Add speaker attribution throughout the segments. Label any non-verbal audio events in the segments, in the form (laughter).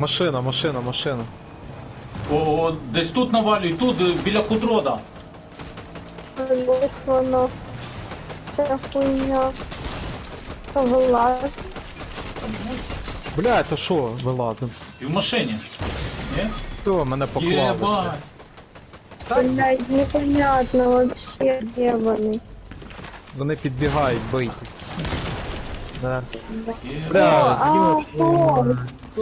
Speaker 1: Машина, машина, машина.
Speaker 2: О, о, десь тут навалюй, тут е, біля кудрода.
Speaker 3: Ось воно. Та хуйня. Вилаз.
Speaker 1: Бля, то що вилазим?
Speaker 2: І в машині. Ні?
Speaker 1: Хто мене поклав?
Speaker 2: Єбать.
Speaker 3: Блядь, непонятно вообще, де вони.
Speaker 1: Вони підбігають, бийтесь. Да.
Speaker 2: Єбать.
Speaker 1: Бля,
Speaker 3: а, о.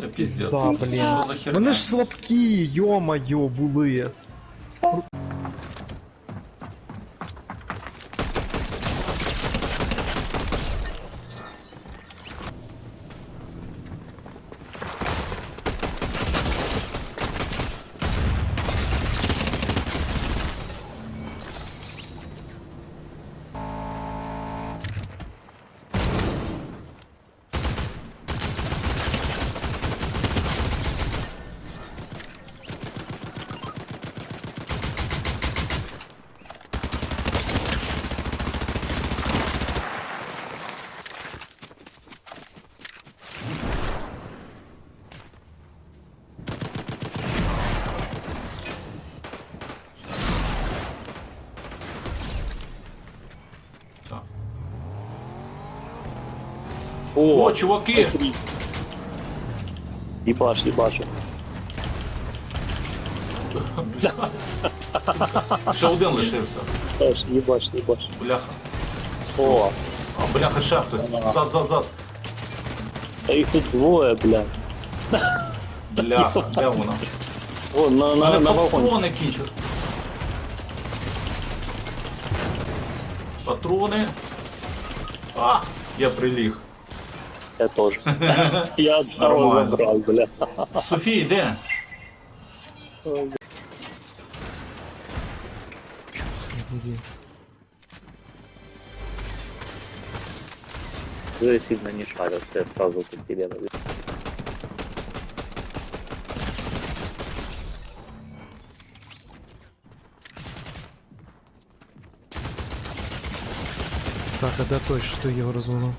Speaker 2: Це піздець.
Speaker 1: пізда, блін.
Speaker 2: Що за херня?
Speaker 1: Вони ж слабкі, йо-моє, були.
Speaker 4: О,
Speaker 2: О, чуваки!
Speaker 4: Ебаш, ебаш.
Speaker 2: Ще один лишився.
Speaker 4: Ебаш, ебаш, ебаш.
Speaker 2: Бляха.
Speaker 4: О,
Speaker 2: А, бляха, ще хтось. Зад, зад, зад.
Speaker 4: а їх тут двоє, бля.
Speaker 2: Бляха, де вона?
Speaker 4: О, на, на,
Speaker 2: Але
Speaker 4: на вагоні.
Speaker 2: патрони кінчать. Патрони. А, я приліг.
Speaker 4: Я теж. (laughs) Я одного
Speaker 2: Нормально.
Speaker 4: забрав, бля.
Speaker 2: Софія, де?
Speaker 4: Я сильно не шарился, я сразу к тебе навел.
Speaker 1: Так, а де той, що ти його розвалив?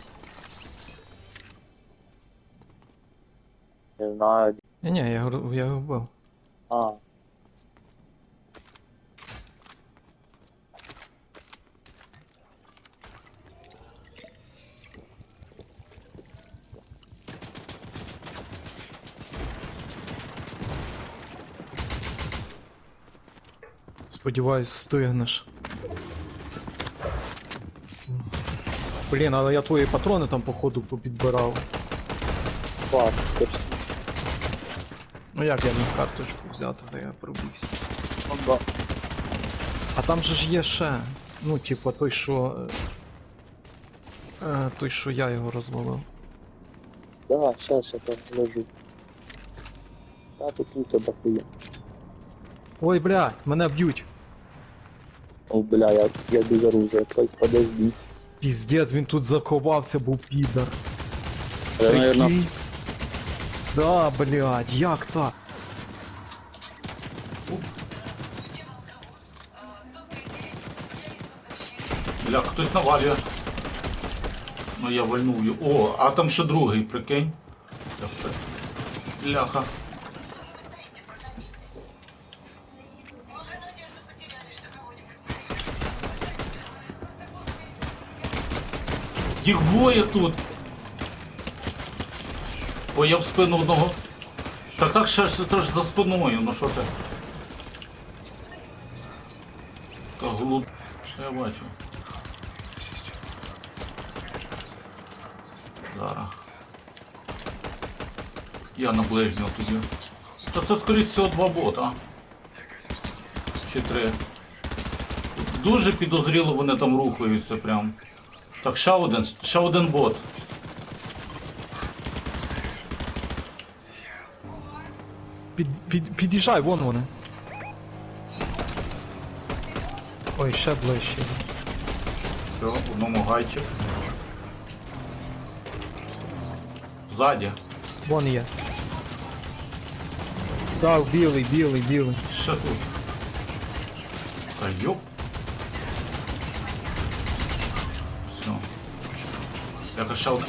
Speaker 4: Не знаю.
Speaker 1: Ні, ні, я його, я його вбив.
Speaker 4: А,
Speaker 1: Сподіваюсь, встигнеш. Блін, але я твої патрони там походу попідбирав.
Speaker 4: факт.
Speaker 1: Ну як я міг карточку взяти, то я пробігся.
Speaker 4: Ну да.
Speaker 1: А там же ж є ще. Ну, типа той, що. е, е, той, що я його розвалив.
Speaker 4: Да, сейчас я там лежу. А тут тут это хуя.
Speaker 1: Ой, бля, мене б'ють.
Speaker 4: О, бля, я, я без оружия. Под- Подожди.
Speaker 1: Піздець, він тут заховався, був підар.
Speaker 4: Я, наверное,
Speaker 1: Прикинь. Да, блядь, як так?
Speaker 2: Бляха, хтось навалює. Ну я вальнув його. О, а там ще другий, прикинь. Бляха. Їх двоє тут. Ой, я в спину одного. Та так ще ж це ж за спиною, ну що це? Та голуб. Що я бачу? Зараз. Я на ближнього тоді. Та це скоріше всього два бота. Чи три. Дуже підозріло вони там рухаються прям. Так, ще один, ще один бот.
Speaker 1: Під, під, під'їжджай, вон вони. Ой, ще ближче.
Speaker 2: Все, в одному гайчик. Ззаді.
Speaker 1: Вон є. Так, білий, білий, білий.
Speaker 2: Ще тут. Та йоп. Все. Я ще один.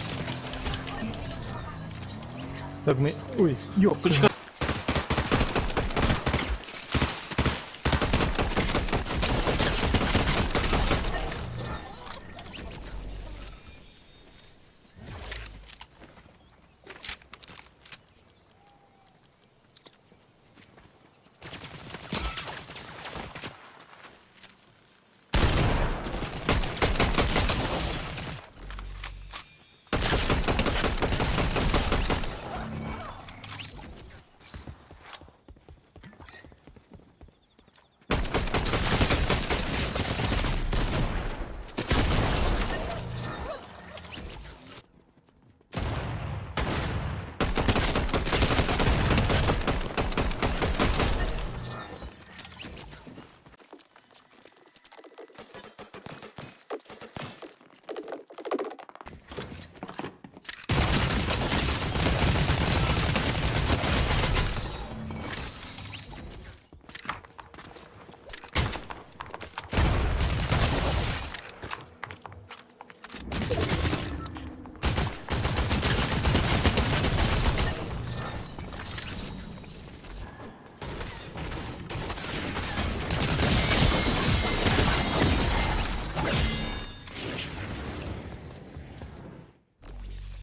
Speaker 1: Так ми. Ой, йоп.
Speaker 2: Почекай.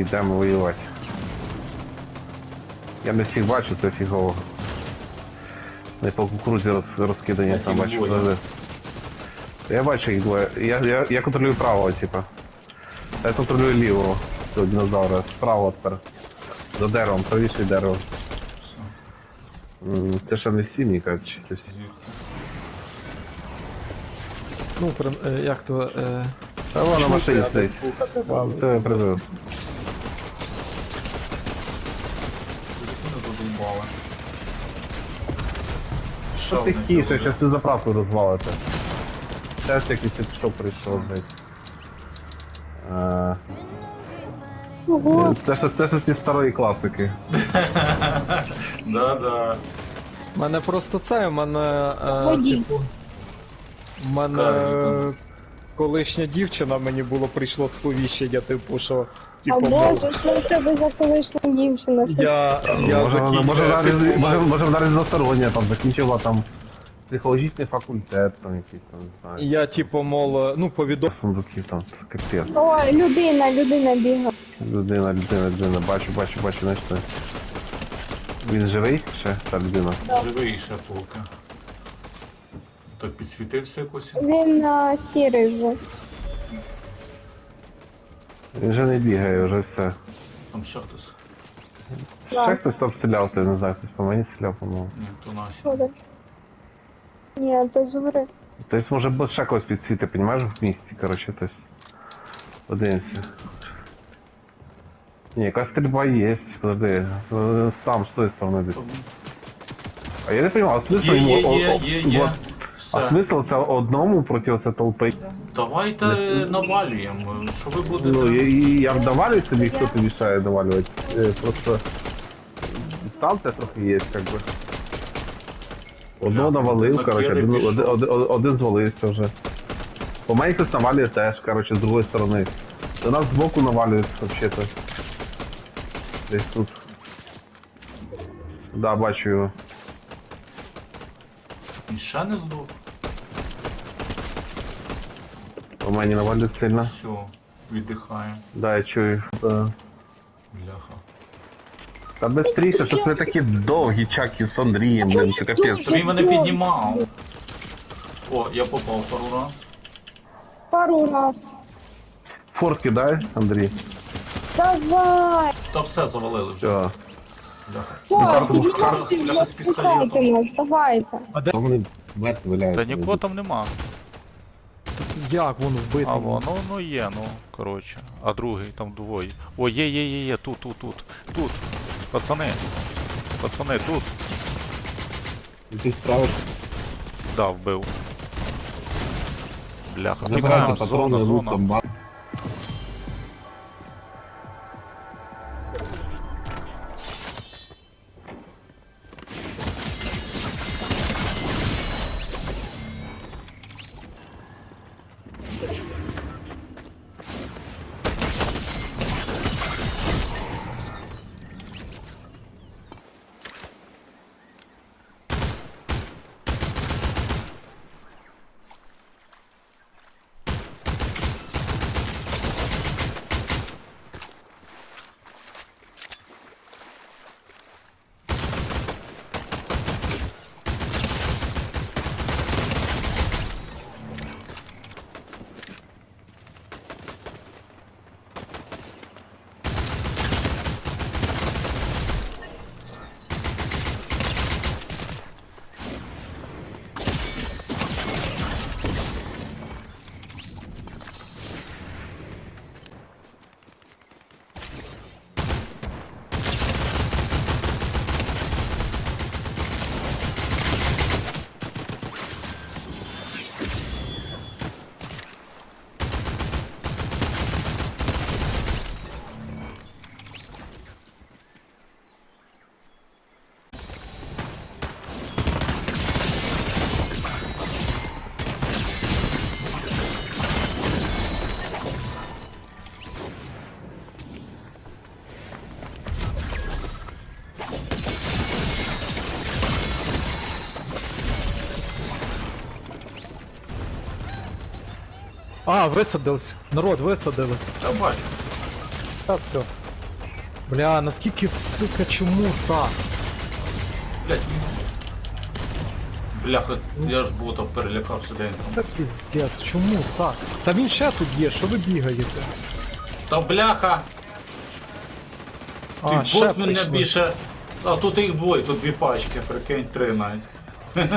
Speaker 5: Йдемо воювати. Я не всіх бачу, це фігово. Не по кукурудзі роз, розкидані там бачу.
Speaker 2: двоє.
Speaker 5: Я бачу їх двоє. Я, я, я контролюю правого, типа. Я контролюю лівого цього динозавра. Справа тепер. За деревом, правіше дерево. Це ще не всі, мені кажуть, чи це всі.
Speaker 1: Ну, при- е, як то. Е...
Speaker 5: Та вона на машині стоїть. Це призив.
Speaker 2: Не
Speaker 5: Що ти тіше, зараз ти заправку розвалите. Теж якийсь що прийшов, блядь. Е,
Speaker 3: Ого,
Speaker 5: Це ж це ж ці старої класики. (laughs)
Speaker 2: Да-да.
Speaker 1: У мене просто це, у мене. Е,
Speaker 3: водій.
Speaker 1: типу, У мене колишня дівчина мені було прийшло сповіщення, типу, що.
Speaker 3: А
Speaker 1: Типу,
Speaker 3: боже, що в тебе за колишня дівчина? Що
Speaker 1: я, я
Speaker 5: може, вона, може, вона, різ- може, може вона різностороння, там закінчила там психологічний факультет, там якийсь там, не знаю.
Speaker 1: Я, типу, мол, ну, повідомив.
Speaker 5: Сундуків там, капець.
Speaker 3: Ой, людина, людина бігає.
Speaker 5: Людина, людина, людина, бачу, бачу, бачу, знайшли. Він живий ще, та людина.
Speaker 2: Живий ще толка. Так підсвітився якось.
Speaker 3: Він а, сірий вже.
Speaker 5: Він вже не бігає, вже все.
Speaker 2: Там ще хтось.
Speaker 5: Ще хтось там стріляв, ти не знаю, хтось по мені стріляв, по-моєму.
Speaker 2: Ні, то наші.
Speaker 3: Там? Ні, то згори.
Speaker 5: Тобто може бути ще когось підсвіти, понімаєш, в місті, коротше, тобто. Подивимося. Ні, якась стрільба є, подожди. Сам з тої сторони десь. А я не розумію, а смисл
Speaker 2: Є,
Speaker 5: йому...
Speaker 2: є,
Speaker 5: о-
Speaker 2: є, є, є.
Speaker 5: А
Speaker 2: Все.
Speaker 5: смисл це одному проти оце толпи?
Speaker 2: Давайте навалюємо. Що ви
Speaker 5: Ну,
Speaker 2: будете?
Speaker 5: і, і я вдавалюю собі, хто тобі мішає довалювати. Е, Просто дистанція трохи є, як би. Одного навалив,
Speaker 2: закиди
Speaker 5: коротше, один,
Speaker 2: пішов.
Speaker 5: один, один, один звалився вже. По мені хтось навалює теж, коротше, з другої сторони. До нас збоку навалюють, взагалі-то. Десь тут. Да, бачу його.
Speaker 2: Він ще не здох.
Speaker 5: У мене навалюють сильно.
Speaker 2: Все, віддихаємо.
Speaker 5: Да, я чую. Да.
Speaker 2: Бляха.
Speaker 5: Та бистріше, щось ви такі довгі чаки з Андрієм, блін, це капець.
Speaker 2: Він мене піднімав. О, я попав пару раз.
Speaker 3: Пару раз.
Speaker 5: Форт кидай, Андрій.
Speaker 3: Давай!
Speaker 2: Та все завалили вже.
Speaker 5: Все.
Speaker 2: Бляха.
Speaker 3: Так,
Speaker 5: що
Speaker 3: піднімайте
Speaker 2: бляха,
Speaker 3: вже,
Speaker 2: з
Speaker 3: спасайте
Speaker 2: пістолетом.
Speaker 3: нас, давайте.
Speaker 1: А де
Speaker 5: Вони мертві
Speaker 6: Та нікого там нема.
Speaker 1: Як воно вбито?
Speaker 6: А воно, ну є, ну, коротше. А другий там двоє. О, є, є, є, є, тут, тут, тут, тут. Пацани. Пацани, тут.
Speaker 5: Ти справишся?
Speaker 6: Да, вбив. Бляха,
Speaker 5: Забирайте
Speaker 6: тікаємо,
Speaker 5: патрони,
Speaker 6: зона,
Speaker 5: лут
Speaker 6: зона.
Speaker 5: там
Speaker 1: А, висадились. Народ, висадились.
Speaker 2: Я бачу.
Speaker 1: Так, все. Бля, наскільки, сука, чому так?
Speaker 2: Блять. Бляха, я ж бота перелякався де він там.
Speaker 1: Та піздець, чому так? Та він ще тут є, що ви бігаєте?
Speaker 2: Та бляха!
Speaker 1: А,
Speaker 2: Ти
Speaker 1: ще
Speaker 2: бот мене
Speaker 1: прийшли.
Speaker 2: більше. А тут їх двоє, тут дві пачки, прикинь, три навіть. (laughs)